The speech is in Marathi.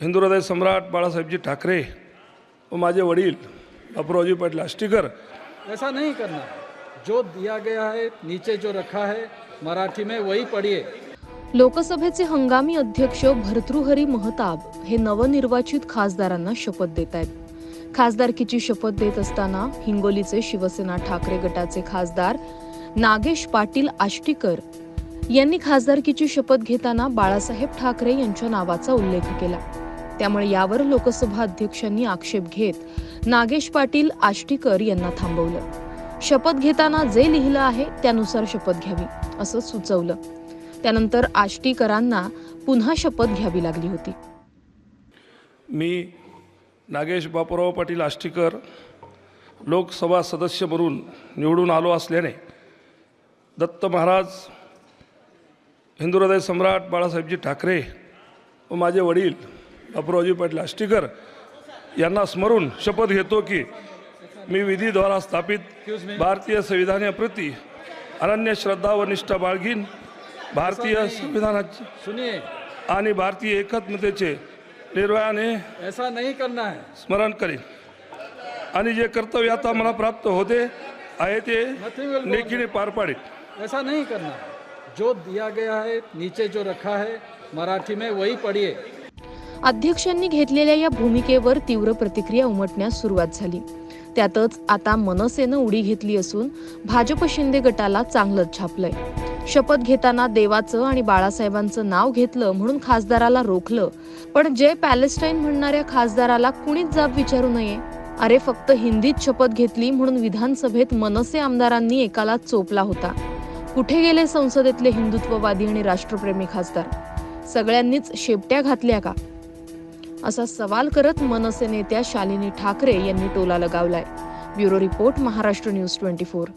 हिंदू हृदय सम्राट बाळासाहेबजी ठाकरे व माझे वडील बापूरावजी पाटील आष्टीकर. ऐसा नहीं करना। जो दिया गया है नीचे जो रखा है मराठी में वही पढ़िए। लोकसभेचे हंगामी अध्यक्ष भर्तृहरी महताब हे नवनिर्वाचित खासदारांना शपथ देत आहेत. खासदारकीची शपथ देत असताना हिंगोलीचे शिवसेना ठाकरे गटाचे खासदार नागेश पाटील आष्टीकर यांनी खासदारकीची शपथ घेताना बाळासाहेब ठाकरे यांच्या नावाचा उल्लेख केला. त्यामुळे यावर लोकसभा अध्यक्षांनी आक्षेप घेत नागेश पाटील आष्टीकर यांना थांबवलं. शपथ घेताना जे लिहिलं आहे त्यानुसार शपथ घ्यावी असं सुचवलं. त्यानंतर आष्टीकरांना पुन्हा शपथ घ्यावी लागली होती. मी नागेश बापूराव पाटील आष्टीकर लोकसभा सदस्य म्हणून निवडून आलो असल्याने दत्त महाराज हिंदू हृदय सम्राट बाळासाहेबजी ठाकरे व माझे वडील बापूरावजी पाटील आष्टीकर यांना स्मरून शपथ घेतो की मी विधीद्वारा स्थापित भारतीय संविधानाप्रती अनन्य श्रद्धा व निष्ठा बाळगीन भारतीय संविधानाचे आणि भारतीय एकात्मतेचे निर्भयाने ऐसा नहीं करना स्मरण करेन. आणि जे कर्तव्य आता मला प्राप्त होते आहे ते लेखीने पार पाडेल ऐसा नहीं करना जो दिया गया है नीचे जो रखा है मराठी में वही पढ़िए. अध्यक्षांनी घेतलेल्या या भूमिकेवर तीव्र प्रतिक्रिया उमटण्यास सुरुवात झाली. त्यातच आता मनसेनं उडी घेतली असून भाजप शिंदे गटाला चांगलंच छापलंय. शपथ घेताना देवाचं आणि बाळासाहेबांचं नाव घेतलं म्हणून खासदाराला रोखलं. पण जय पॅलेस्टाईन म्हणणाऱ्या खासदाराला कुणीच जाब विचारू नये. अरे फक्त हिंदीत शपथ घेतली म्हणून विधानसभेत मनसे आमदारांनी एकाला चोपला होता. कुठे गेले संसदेतले हिंदुत्ववादी आणि राष्ट्रप्रेमी खासदार? सगळ्यांनीच शेपट्या घातल्या का? असा सवाल करत मनसे नेत्या शालिनी ठाकरे यांनी टोला लगावलाय. Bureau report Maharashtra news twenty four.